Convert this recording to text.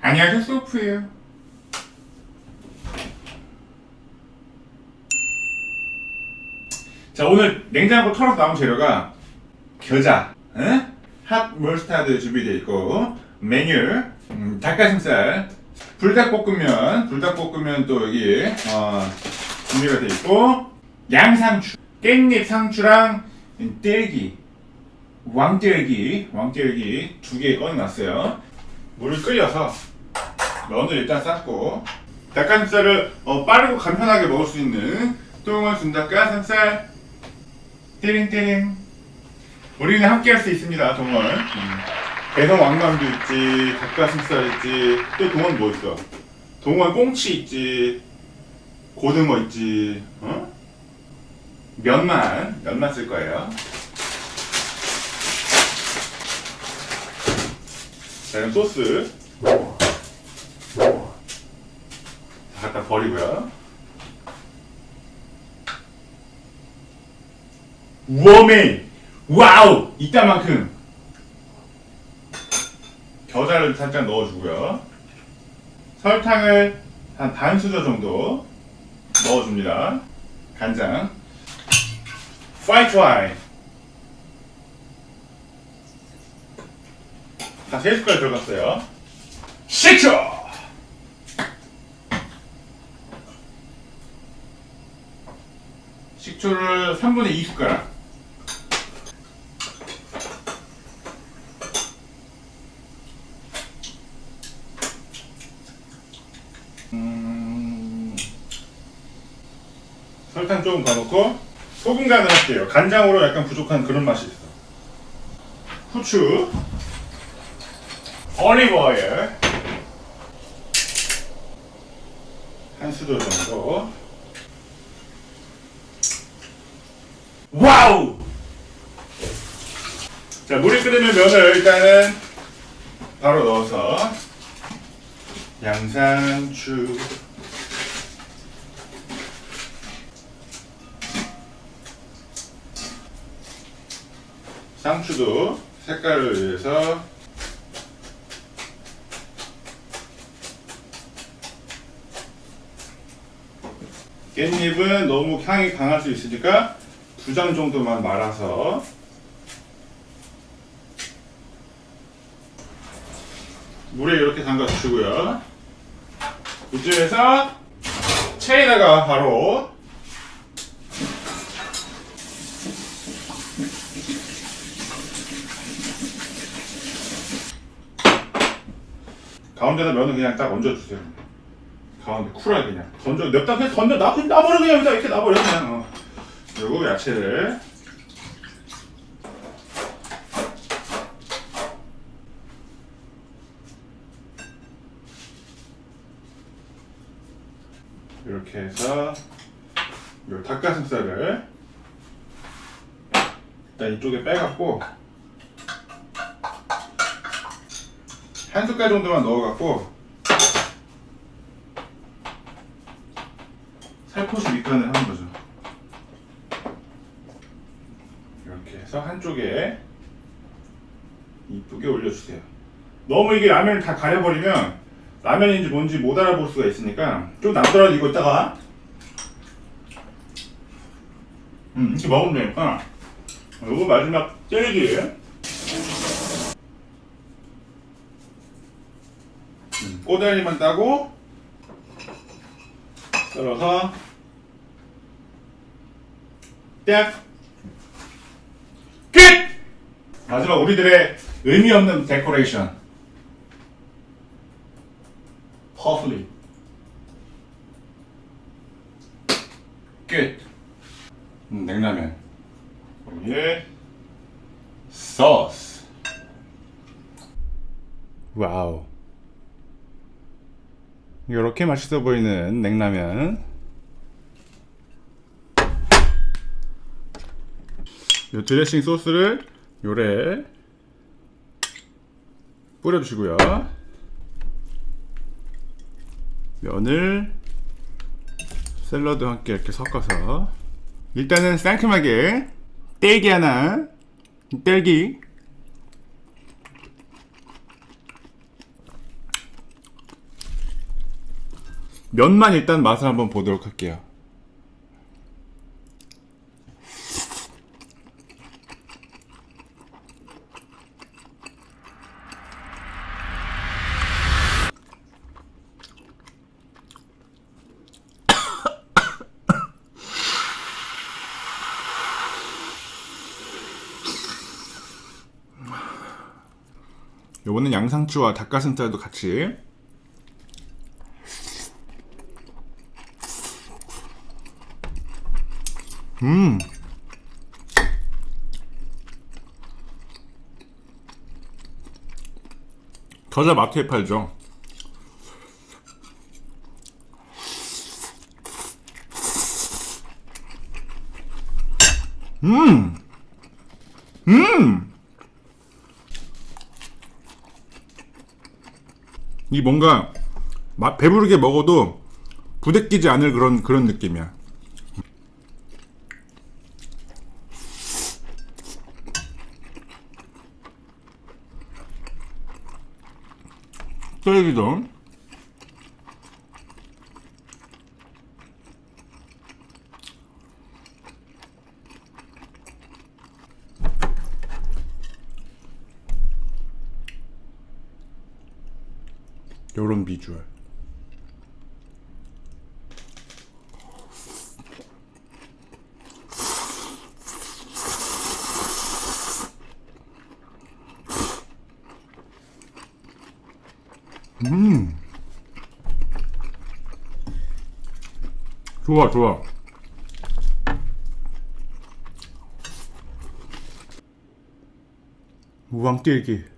안녕하세요 소프예요 자 오늘 냉장고 털어서 나온 재료가 겨자, 응? 핫 머스타드 준비되어 있고 메뉴 음, 닭가슴살, 불닭볶음면, 불닭볶음면 또 여기 어, 준비가 되어 있고 양상추, 깻잎 상추랑 떼기, 왕떼기, 왕떼기 두 개 꺼내놨어요. 물을 끓여서 면을 일단 삶고 닭가슴살을 어, 빠르고 간편하게 먹을 수 있는 똥을 순 닭 가슴살. 띠링띠링. 우리는 함께 할 수 있습니다 동원 음. 대성 왕감도 있지 닭가슴살 있지. 또 동원 뭐 있어? 동원 꽁치 있지 고등어 있지 어? 면만 면만 쓸 거예요. 자 그럼 소스. 다 갖다 버리고요. 워메 와우 이따만큼. 겨자를 살짝 넣어주고요. 설탕을 한 반 수저 정도 넣어줍니다. 간장. 화이트 와인 다세 숟갈 들어갔어요. 식초 식초를 3분의 2 숟가락 음, 설탕 조금 더 넣고 소금 간을 할게요. 간장으로 약간 부족한 그런 맛이 있어. 후추, 올리브 오일 한 수저 정도. 와우! 자, 물이 끓으면 면을 일단은 바로 넣어서 양상추 상추도 색깔을 위해서 깻잎은 너무 향이 강할 수 있으니까 두 장 정도만 말아서 물에 이렇게 담가 주시고요. 이쯤에서 체에다가 바로 가운데다 면을 그냥 딱 얹어주세요. 가운데 쿨하게 그냥 던져 냅다 그냥 던져 놔 그냥 이렇게 놔버려 그냥 어. 그리고 야채를 이렇게 해서 요 닭가슴살을 일단 이쪽에 빼갖고 한 숟갈 정도만 넣어갖고 살포시 밑간을 하는 거죠. 이렇게 해서 한쪽에 이쁘게 올려주세요. 너무 이게 라면을 다 가려버리면 라면인지 뭔지 못 알아볼 수가 있으니까 좀 남더라도 이거 이따가 음, 이렇게 먹으면 되니까 요거 마지막 젤리 음, 꼬다리만 따고 썰어서 딱 끝! 마지막 우리들의 의미 없는 데코레이션 퍼플리 끝 음, 냉라면. 여기에 소스 와우. 이렇게 맛있어 보이는 냉라면. 요 드레싱 소스를 요래 뿌려주시고요 면을 샐러드와 함께 이렇게 섞어서 일단은 상큼하게 딸기 하나 딸기 면만 일단 맛을 한번 보도록 할게요. 요거는 양상추와 닭가슴살도 같이 음. 겨자 마트에 팔죠. 음. 음. 이 뭔가 맛 배부르게 먹어도 부대끼지 않을 그런 그런 느낌이야. 쓰레기도 요런 비주얼. 좋아 좋아. 우왕 뛸기